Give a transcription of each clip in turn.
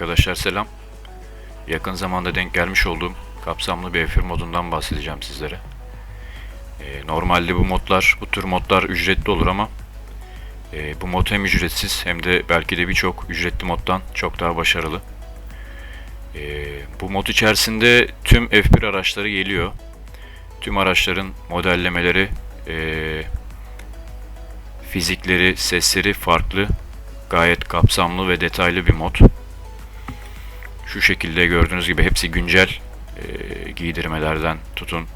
Arkadaşlar selam. Yakın zamanda denk gelmiş olduğum kapsamlı bir F1 modundan bahsedeceğim sizlere. Ee, normalde bu modlar, bu tür modlar ücretli olur ama e, bu mod hem ücretsiz hem de belki de birçok ücretli moddan çok daha başarılı. Ee, bu mod içerisinde tüm F1 araçları geliyor. Tüm araçların modellemeleri, e, fizikleri, sesleri farklı. Gayet kapsamlı ve detaylı bir mod. Şu şekilde gördüğünüz gibi hepsi güncel e, giydirmelerden tutun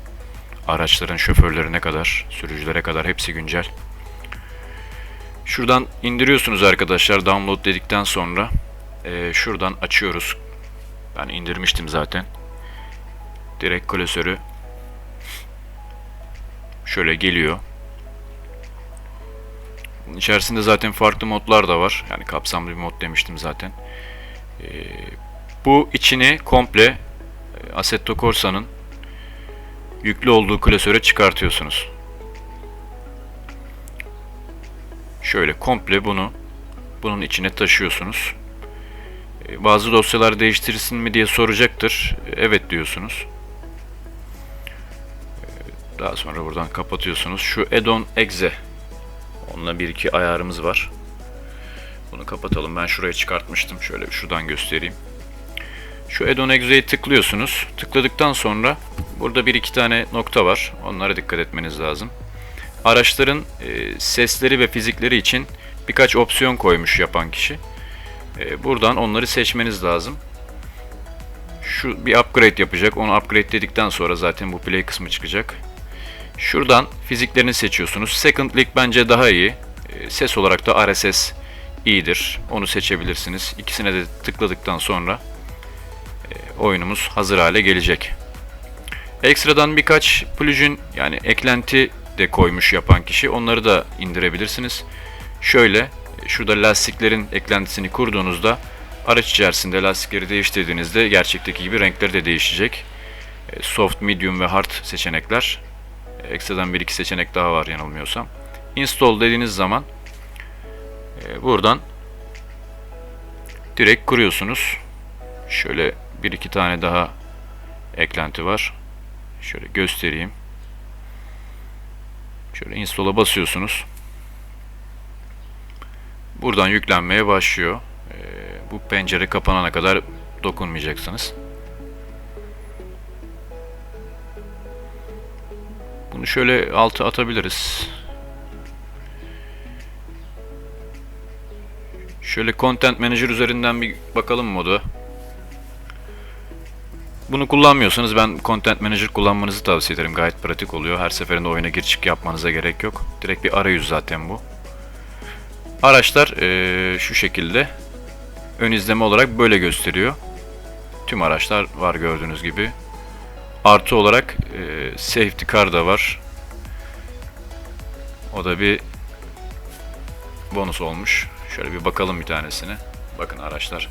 araçların şoförlerine kadar, sürücülere kadar hepsi güncel. Şuradan indiriyorsunuz arkadaşlar download dedikten sonra e, şuradan açıyoruz. Ben indirmiştim zaten. Direkt klasörü şöyle geliyor. Bunun içerisinde zaten farklı modlar da var. Yani kapsamlı bir mod demiştim zaten. Ee, bu içini komple e, Assetto Corsa'nın yüklü olduğu klasöre çıkartıyorsunuz. Şöyle komple bunu bunun içine taşıyorsunuz. Ee, bazı dosyalar değiştirirsin mi diye soracaktır. Evet diyorsunuz. Ee, Daha sonra buradan kapatıyorsunuz. Şu Add-on Exe Onunla bir iki ayarımız var. Bunu kapatalım. Ben şuraya çıkartmıştım. Şöyle şuradan göstereyim. Şu Add-on Exe'ye tıklıyorsunuz. Tıkladıktan sonra burada bir iki tane nokta var. Onlara dikkat etmeniz lazım. Araçların e, sesleri ve fizikleri için birkaç opsiyon koymuş yapan kişi. E, buradan onları seçmeniz lazım. Şu bir upgrade yapacak. Onu upgrade dedikten sonra zaten bu play kısmı çıkacak. Şuradan fiziklerini seçiyorsunuz. Second Link bence daha iyi. E, Ses olarak da RSS iyidir. Onu seçebilirsiniz. İkisine de tıkladıktan sonra oyunumuz hazır hale gelecek. Ekstradan birkaç plugin yani eklenti de koymuş yapan kişi. Onları da indirebilirsiniz. Şöyle şurada lastiklerin eklentisini kurduğunuzda araç içerisinde lastikleri değiştirdiğinizde gerçekteki gibi renkleri de değişecek. E, Soft, medium ve hard seçenekler Ekstradan bir iki seçenek daha var yanılmıyorsam. Install dediğiniz zaman e, buradan direkt kuruyorsunuz. Şöyle bir iki tane daha eklenti var. Şöyle göstereyim. Şöyle install'a basıyorsunuz. Buradan yüklenmeye başlıyor. E, bu pencere kapanana kadar dokunmayacaksınız. Bunu şöyle altı atabiliriz. Şöyle Content Manager üzerinden bir bakalım modu. Bunu kullanmıyorsanız ben Content Manager kullanmanızı tavsiye ederim. Gayet pratik oluyor. Her seferinde oyuna gir çık yapmanıza gerek yok. Direkt bir arayüz zaten bu. Araçlar ee, şu şekilde ön izleme olarak böyle gösteriyor. Tüm araçlar var gördüğünüz gibi. Artı olarak e, safety car da var. O da bir bonus olmuş. Şöyle bir bakalım bir tanesine. Bakın araçlar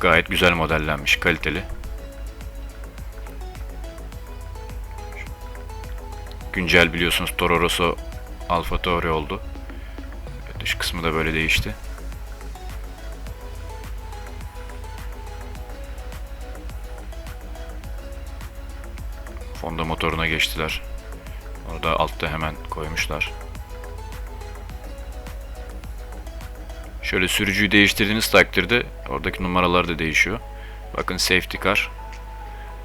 gayet güzel modellenmiş, kaliteli. Güncel biliyorsunuz Toro Rosso Alfa Tauri oldu. Dış kısmı da böyle değişti. Honda motoruna geçtiler. Orada altta hemen koymuşlar. Şöyle sürücüyü değiştirdiğiniz takdirde oradaki numaralar da değişiyor. Bakın safety car.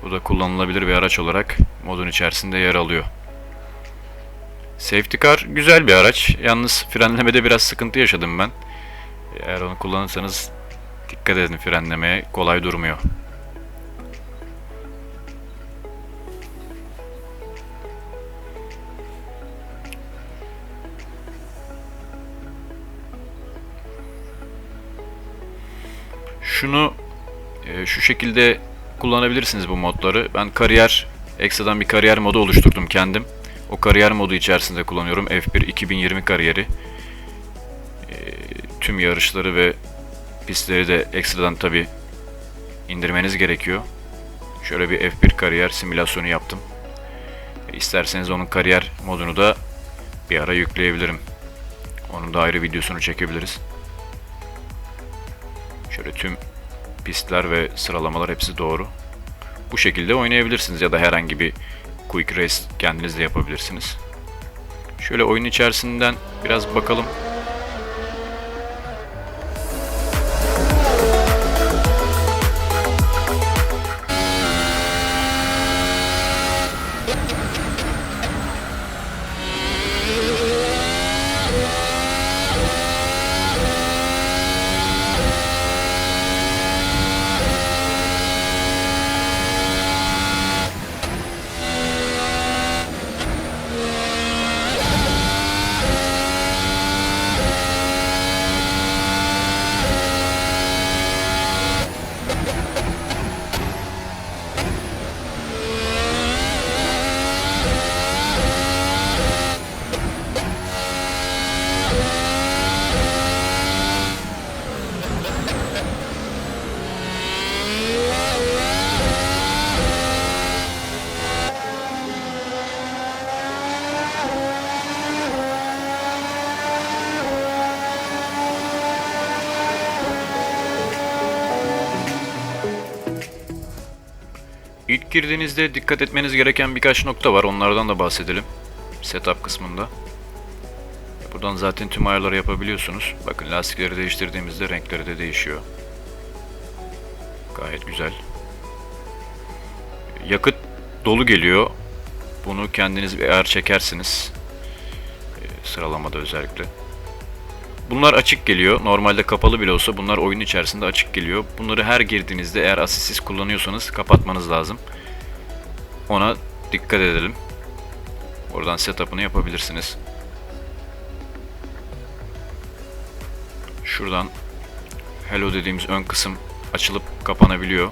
Bu da kullanılabilir bir araç olarak modun içerisinde yer alıyor. Safety car güzel bir araç. Yalnız frenlemede biraz sıkıntı yaşadım ben. Eğer onu kullanırsanız dikkat edin frenlemeye kolay durmuyor. Şunu e, şu şekilde kullanabilirsiniz bu modları. Ben kariyer, ekstradan bir kariyer modu oluşturdum kendim. O kariyer modu içerisinde kullanıyorum. F1 2020 kariyeri. E, tüm yarışları ve pistleri de ekstradan tabi indirmeniz gerekiyor. Şöyle bir F1 kariyer simülasyonu yaptım. E, isterseniz onun kariyer modunu da bir ara yükleyebilirim. Onun da ayrı videosunu çekebiliriz. Şöyle tüm Pistler ve sıralamalar hepsi doğru. Bu şekilde oynayabilirsiniz ya da herhangi bir quick race kendiniz de yapabilirsiniz. Şöyle oyun içerisinden biraz bakalım. Girdiğinizde dikkat etmeniz gereken birkaç nokta var. Onlardan da bahsedelim. Setup kısmında. Buradan zaten tüm ayarları yapabiliyorsunuz. Bakın lastikleri değiştirdiğimizde renkleri de değişiyor. Gayet güzel. Yakıt dolu geliyor. Bunu kendiniz bir ayar çekersiniz. Ee, Sıralamada özellikle. Bunlar açık geliyor. Normalde kapalı bile olsa bunlar oyun içerisinde açık geliyor. Bunları her girdiğinizde eğer asistsiz kullanıyorsanız kapatmanız lazım. Ona dikkat edelim. Oradan setup'ını yapabilirsiniz. Şuradan Hello dediğimiz ön kısım açılıp kapanabiliyor.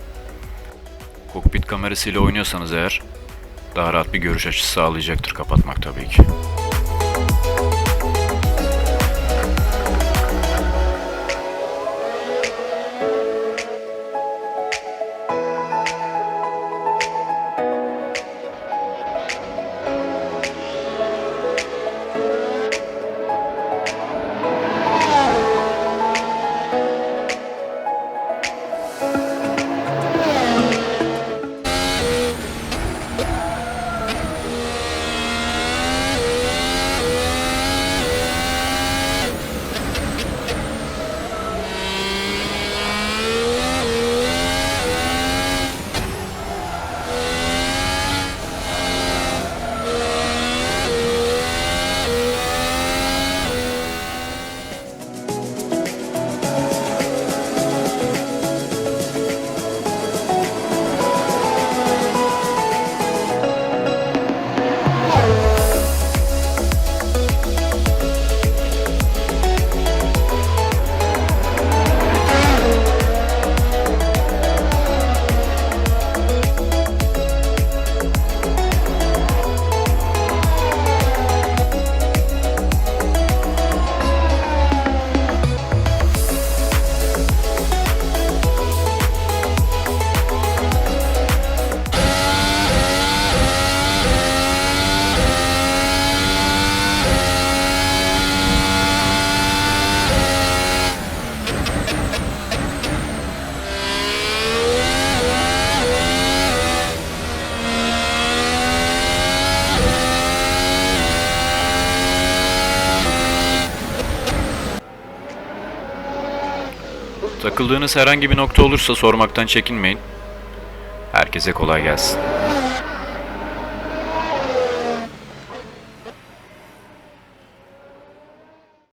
Kokpit kamerasıyla oynuyorsanız eğer daha rahat bir görüş açısı sağlayacaktır kapatmak tabii ki. Takıldığınız herhangi bir nokta olursa sormaktan çekinmeyin. Herkese kolay gelsin.